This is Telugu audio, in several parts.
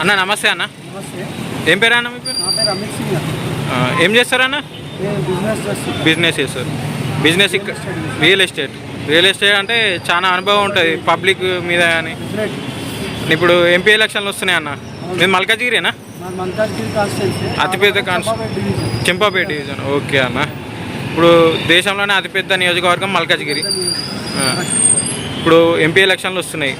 అన్న నమస్తే అన్న. నమస్తే. ఏం పేరు అన్న మీ పేరు? నా పేరు అమిత్ సింగ్. ఆ, ఏం చేస్తారన్న నేను బిజినెస్ చేస్తారు బిజినెస్ ఇక్కడ రియల్ ఎస్టేట్. రియల్ ఎస్టేట్ అంటే చాలా అనుభవం ఉంటుంది పబ్లిక్ మీద కానీ డెఫినెట్ ఇప్పుడు ఎంపీ ఎలక్షన్లు వస్తున్నాయి అన్న. మీరు మల్కాజిగిరేనా? నా మల్కాజ్గిరి కాన్స్టిట్యున్సీ. అతిపెద్ద కాన్స్- డివిజన్. చెంపాపేట డివిజన్. ఓకే అన్న. ఇప్పుడు దేశంలోనే అతిపెద్ద నియోజకవర్గం మల్కాజిగిరి. ఆ, ఇప్పుడు ఎంపీ ఎలక్షన్లు వస్తున్నాయి.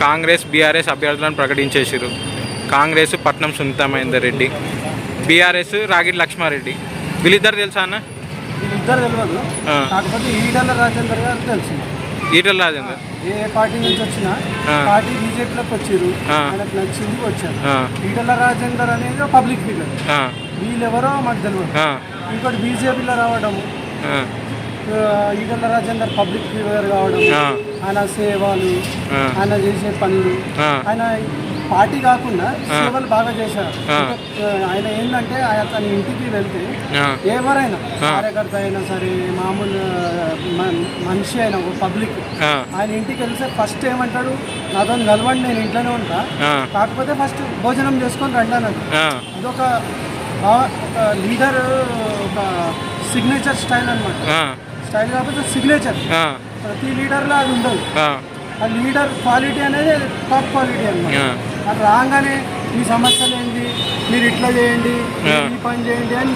కాంగ్రెస్ బీఆర్ఎస్ అభ్యర్థులను ప్రకటించేసారు కాంగ్రెస్ పట్నం సునీత మహేందర్ రెడ్డి. బీఆర్ఎస్ రాగిడి లక్ష్మారెడ్డి. వీళ్ళిద్దరు తెలుసా అన్న? వీళ్ళిద్దరు తెలియదు. కాకపోతే ఈడల రాజేందర్ గారు తెలుసు. ఈటల రాజేందర్. ఏ పార్టీ నుంచి వచ్చినా. పార్టీ బీజేపీలోకి వచ్చారు. ఆయనకు నచ్చింది వచ్చారు. ఆ, ఈడల రాజేందర్ అనేది పబ్లిక్ ఫిగర్. వీళ్ళెవరో మాకు తెలియదు ఇంకోటి బీజేపీలో రావడము. ఆ, ఈడల రాజేందర్ పబ్లిక్ ఫిగర్ కావడం. ఆయన సేవలు. ఆయన చేసే పనులు. ఆయన పార్టీ కాకుండా సేవలు బాగా చేశారు. ఆయన ఏంటంటే అతని ఇంటికి వెళ్తే ఎవరైనా కార్యకర్త అయినా సరే మామూలు మనిషి అయినా ఒక పబ్లిక్ ఆయన ఇంటికి వెళ్తే ఫస్ట్ ఏమంటాడు నాతో కలవండి నేను ఇంట్లోనే ఉంటా. కాకపోతే ఫస్ట్ భోజనం చేసుకొని రండి అదొక బా- ఒక లీడర్ ఒక సిగ్నేచర్ స్టైల్ అనమాట స్టైల్ కాకపోతే సిగ్నేచర్ ప్రతి లీడర్లో అది ఉండదు. ఆ, ఆ లీడర్ క్వాలిటీ అనేది టాప్ క్వాలిటీ అనమాట అది రాగానే మీ సమస్యలు ఏంటి? మీరు ఇట్లా చేయండి ఈ పని చేయండి అని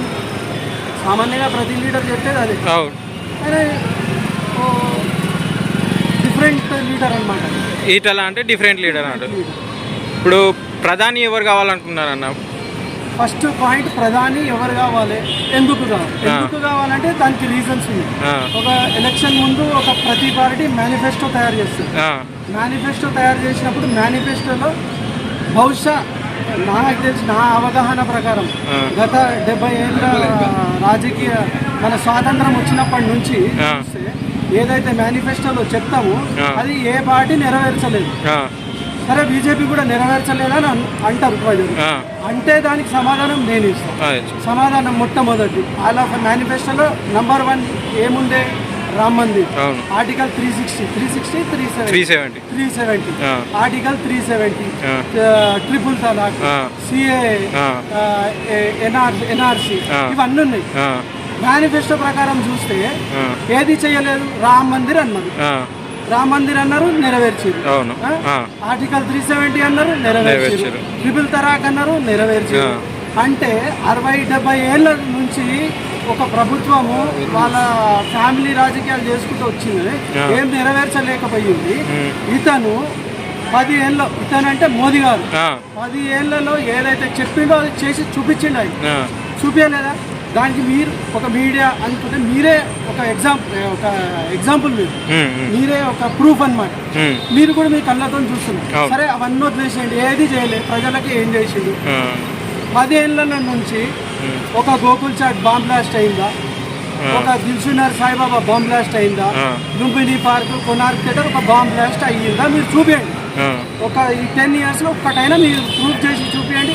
సామాన్యంగా ప్రతి లీడర్ చెప్పేది అది. ఆయన డిఫరెంట్ లీడర్ అనమాట ఈటల అంటే డిఫరెంట్ లీడర్ అంటారు ఇప్పుడు ప్రధాని ఎవరు కావాలనుకున్నారన్న ఫస్ట్ పాయింట్ ప్రధాని ఎవరు కావాలి? ఎందుకు కావాలి. ఎందుకు కావాలంటే దానికి రీజన్స్ ఉన్నాయి. ఒక ఎలక్షన్ ముందు ఒక ప్రతి పార్టీ మేనిఫెస్టో తయారు చేస్తుంది. మేనిఫెస్టో తయారు చేసినప్పుడు మేనిఫెస్టోలో బహుశా నాకు తెలిసి నా అవగాహన ప్రకారం. గత డెబ్బై ఏళ్ళ రాజకీయ మన స్వాతంత్రం వచ్చినప్పటి నుంచి. చూస్తే ఏదైతే మేనిఫెస్టోలో చెప్తామో. అది ఏ పార్టీ నెరవేర్చలేదు సరే బీజేపీ కూడా నెరవేర్చలేదని అన్- అంటారు ప్రజలు అంటే దానికి సమాధానం నేను ఇస్తాను. సమాధానం మొట్టమొదటి అలా మేనిఫెస్టోలో number one ఏముందే Ram Mandir. Article three sixty three sixty three three seventy three seventy. Article three seventy. Triple talaq. CA NRC. ఇవన్నీ ఉన్నాయి. మేనిఫెస్టో ప్రకారం చూస్తే ఏది చేయలేదు? రామ్ మందిర్ అన్నారు. ఆ, రామ్ మందిర్ అన్నారు నెరవేర్చారు? ఆ, ఆర్టికల్ త్రీ సెవెంటీ అన్నారు నెరవేర్చారు. ట్రిపుల్ తరాక్ అన్నారు నెరవేర్చారు. అంటే అరవై డెబ్బై ఏళ్ళ నుంచి ఒక ప్రభుత్వము వాళ్ళ ఫ్యామిలీ రాజకీయాలు చేసుకుంటూ వచ్చింది. ఏం నెరవేర్చలేకపోయింది. ఇతను పది ఏళ్ళ ఇతను అంటే మోదీ గారు. పది ఏళ్ళలో ఏదైతే చెప్పిండో అది చేసి చూపించిండు ఆయన. చూపించలేదా? దానికి మీరు ఒక మీడియా అనుకుంటే మీరే ఒక ఎగ్జాంపుల్ ఒక ఎగ్జాంపుల్ మీరు. మీరే ఒక ప్రూఫ్ అన్నమాట. ఉమ్, మీరు కూడా మీ కళ్ళతో చూస్తున్నారు. సరే అవన్నీ వదిలేసేయండి. ఏది చేయలేదు. ప్రజలకి ఏం చేసిండు? పదేళ్ళ నుంచి ఒక గోకుల్ చాట్ బాంబ్ బ్లాస్ట్ అయిందా? ఆ. ఒక దిల్సునర్ సాయిబాబా బాంబ్ బ్లాస్ట్ అయిందా? ఆ. లుంబిని పార్క్ కొనార్క్ థియేటర్ ఒక బాంబ్ బ్లాస్ట్ అయ్యిందా? మీరు చూపించండి ఆ, ఒక ఈ టెన్ ఇయర్స్లో ఒక్కటైనా మీరు ప్రూఫ్ చేసి చూపించండి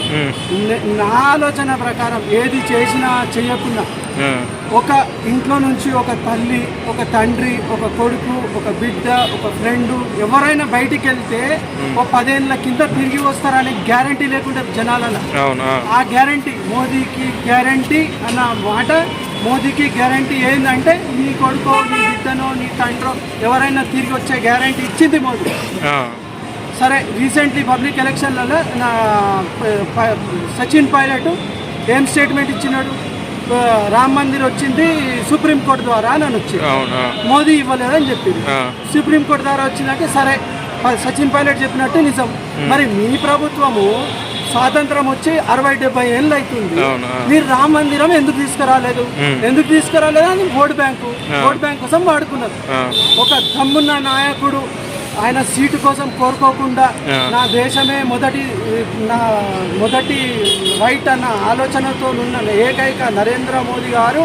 నే- ఆలోచన ప్రకారం ఏది చేసినా చేయకున్నా ఆ, ఒక ఇంట్లో నుంచి ఒక తల్లి ఒక తండ్రి ఒక కొడుకు ఒక బిడ్డ ఒక ఫ్రెండ్ ఎవరైనా బయటికి వెళ్తే ఒక పదేళ్ళ కింద తిరిగి వస్తారనే గ్యారంటీ లేకుండా జనాలలో అవును? ఆ, గ్యారంటీ మోదీకి గ్యారంటీ అన్న మాట మోదీకి గ్యారంటీ ఏంటంటే నీ కొడుకో నీ బిడ్డనో నీ తండ్రో ఎవరైనా తిరిగి వచ్చే గ్యారంటీ ఇచ్చింది మోదీ. సరే రీసెంట్లీ పబ్లిక్ ఎలక్షన్లలో నా సచిన్ పైలట్ ఏం స్టేట్మెంట్ ఇచ్చినాడు? రామ్ మందిర్ వచ్చింది సుప్రీంకోర్టు ద్వారా అని అని వచ్చింది. మోదీ ఇవ్వలేదని చెప్పింది. సుప్రీంకోర్టు ద్వారా వచ్చిందంటే సరే సచిన్ పైలట్ చెప్పినట్టు నిజం. మరి మీ ప్రభుత్వము స్వాతంత్రం వచ్చి అరవై డెబ్బై ఏళ్ళు అవుతుంది మీరు రామ మందిరం ఎందుకు తీసుకురాలేదు. ఎందుకు తీసుకురాలేదు అని ఓట్ బ్యాంకు ఓట్ బ్యాంక్ కోసం వాడుకున్నారు. ఒక దమ్మున్న నాయకుడు ఆయన సీటు కోసం కోరుకోకుండా. నా దేశమే మొదటి నా మొదటి రైట్ అన్న ఆలోచనతో ఉన్న ఏకైక నరేంద్ర మోదీ గారు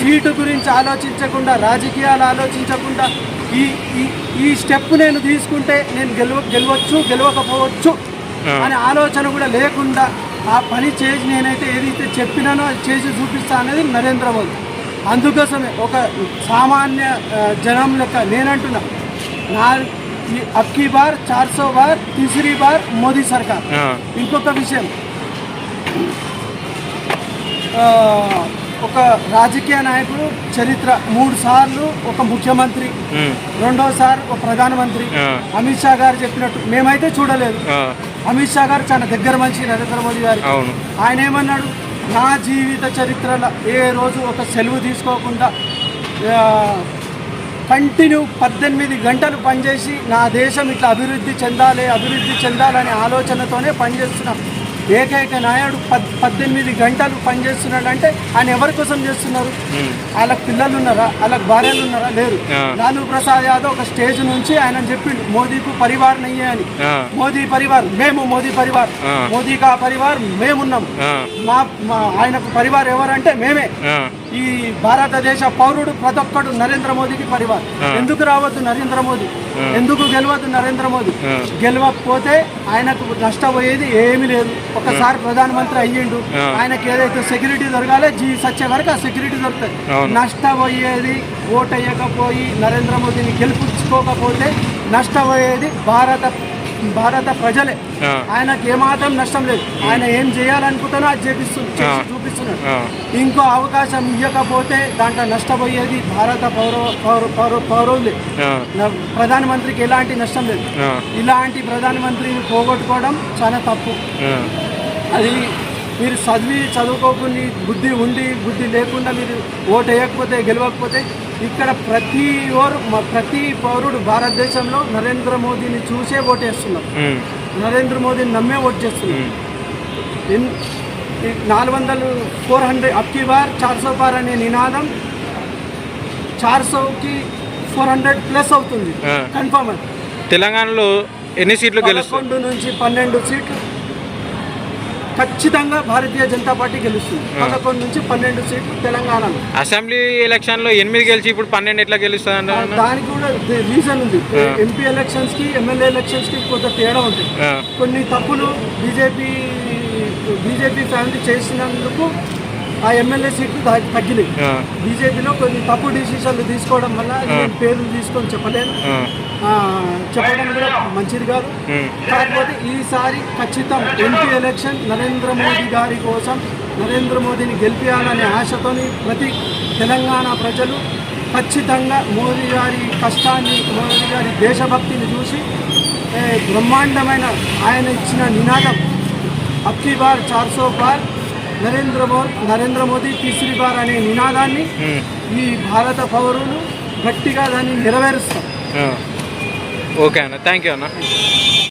సీటు గురించి ఆలోచించకుండా రాజకీయాలు ఆలోచించకుండా ఈ ఈ ఈ స్టెప్ నేను తీసుకుంటే నేను గెలవ గెలవచ్చు గెలవకపోవచ్చు. అనే ఆలోచన కూడా లేకుండా ఆ పని చేసి నేనైతే ఏదైతే చెప్పినానో చేసి చూపిస్తా అనేది నరేంద్ర మోదీ అందుకోసమే ఒక సామాన్య జనం లెక్క నేనంటున్నా నా అక్కి బార్ చార్ సో బార్ తీసరి బార్ మోదీ సర్కార్. ఇంకొక విషయం. ఒక రాజకీయ నాయకుడు చరిత్ర మూడు సార్లు ఒక ముఖ్యమంత్రి రెండోసారి ఒక ప్రధానమంత్రి. అమిత్ షా గారు చెప్పినట్టు మేమైతే చూడలేదు. అమిత్ షా గారు చాలా దగ్గర మనిషి నరేంద్ర మోదీ గారు. ఆయన ఏమన్నాడు? నా జీవిత చరిత్రలో ఏ రోజు ఒక సెలవు తీసుకోకుండా కంటిన్యూ పద్దెనిమిది గంటలు పనిచేసి నా దేశం ఇట్లా అభివృద్ధి చెందాలి అభివృద్ధి చెందాలనే ఆలోచనతోనే పనిచేస్తున్నాం. ఏకైక నాయుడు పద్ పద్దెనిమిది గంటలు పనిచేస్తున్నాడు అంటే ఆయన ఎవరి కోసం చేస్తున్నారు? వాళ్ళకి పిల్లలు ఉన్నారా వాళ్ళకి భార్యలు ఉన్నారా లేరు. లాలూ ప్రసాద్ యాదవ్ ఒక స్టేజ్ నుంచి ఆయన చెప్పిండు మోదీకు పరివార్ నయ్యే అని. మోదీ పరివార్ మేము మోదీ పరివార్. ఆ. మోదీ కా పరివార్ మేమున్నాం. మా మా ఆయనకు పరివార్ ఎవరంటే మేమే. ఈ భారతదేశ పౌరుడు ప్రతి ఒక్కడు నరేంద్ర మోదీకి పరివార్. ఎందుకు రావద్దు నరేంద్ర మోదీ. ఎందుకు గెలవద్దు నరేంద్ర మోదీ. గెలవకపోతే ఆయనకు నష్టపోయేది ఏమీ లేదు. ఒకసారి ప్రధానమంత్రి అయ్యిండు. ఆయనకి ఏదైతే సెక్యూరిటీ దొరకాలి జీ సచ్చే వరకు ఆ సెక్యూరిటీ దొరుకుతుంది. నష్టపోయేది ఓటు వేయకపోయి నరేంద్ర మోదీని గెలిపించుకోకపోతే నష్టపోయేది భారత భారత ప్రజలే. ఆయనకి ఏమాత్రం నష్టం లేదు. ఆయన ఏం చేయాలనుకుంటానో అది చేపిస్తుంది. చూపిస్తున్నాడు. ఇంకో అవకాశం ఇవ్వకపోతే దాంట్లో నష్టపోయేది భారత పౌర పౌర పౌర పౌరులే. ప్రధానమంత్రికి ఎలాంటి నష్టం లేదు. ఇలాంటి ప్రధానమంత్రిని పోగొట్టుకోవడం చాలా తప్పు. అది మీరు చదివి చదువుకోకుండా బుద్ధి ఉండి బుద్ధి లేకుండా మీరు ఓటు వేయకపోతే గెలవకపోతే ఇక్కడ ప్రతి ఓరు ప్రతి పౌరుడు భారతదేశంలో నరేంద్ర మోదీని చూసే ఓటు వేస్తున్నారు. నరేంద్ర మోదీని నమ్మే ఓటు చేస్తున్నారు. నాలుగు వందలు ఫోర్ హండ్రెడ్ అప్కి బార్ చార్ సో పార్ అనే నినాదం చార్ సోకి ఫోర్ హండ్రెడ్ ప్లస్ అవుతుంది. కన్ఫర్మ్ తెలంగాణలో ఎన్ని సీట్లు గెలుస్తాయి? పదకొండు నుంచి పన్నెండు సీట్లు. ఖచ్చితంగా భారతీయ జనతా పార్టీ గెలుస్తుంది. పదకొండు నుంచి పన్నెండు సీట్లు తెలంగాణలో. అసెంబ్లీ ఎలక్షన్లో ఎనిమిది గెలిచి ఇప్పుడు పన్నెండు ఎట్లా గెలుస్తుంది దానికి కూడా రీజన్ ఉంది. ఎంపీ ఎలక్షన్స్కి ఎమ్మెల్యే ఎలక్షన్స్కి కొంత తేడా ఉంటుంది. ఆ, కొన్ని తప్పులు బీజేపీ బీజేపీ ఫ్యామిలీ చేసినందుకు ఆ ఎమ్మెల్యే సీట్లు తగ్గినాయి. బీజేపీలో కొన్ని తప్పు డిసిషన్లు తీసుకోవడం వల్ల. నేను పేర్లు తీసుకొని చెప్పలేను. చెప్పడం కూడా మంచిది కాదు. కాకపోతే ఈసారి ఖచ్చితం ఎంపీ ఎలక్షన్ నరేంద్ర మోదీ గారి కోసం నరేంద్ర మోదీని గెలిపించాలనే ఆశతోని ప్రతి తెలంగాణ ప్రజలు ఖచ్చితంగా మోదీ గారి కష్టాన్ని మోదీ గారి దేశభక్తిని చూసి బ్రహ్మాండమైన ఆయన ఇచ్చిన నినాదం. అప్కి బార్ చార్ సో బార్ నరేంద్ర మోదీ నరేంద్ర మోదీ తీసరి బార్ అనే నినాదాన్ని ఈ భారత పౌరులు గట్టిగా దాన్ని నెరవేరుస్తారు. ఓకే అన్న. థ్యాంక్ యూ అన్న.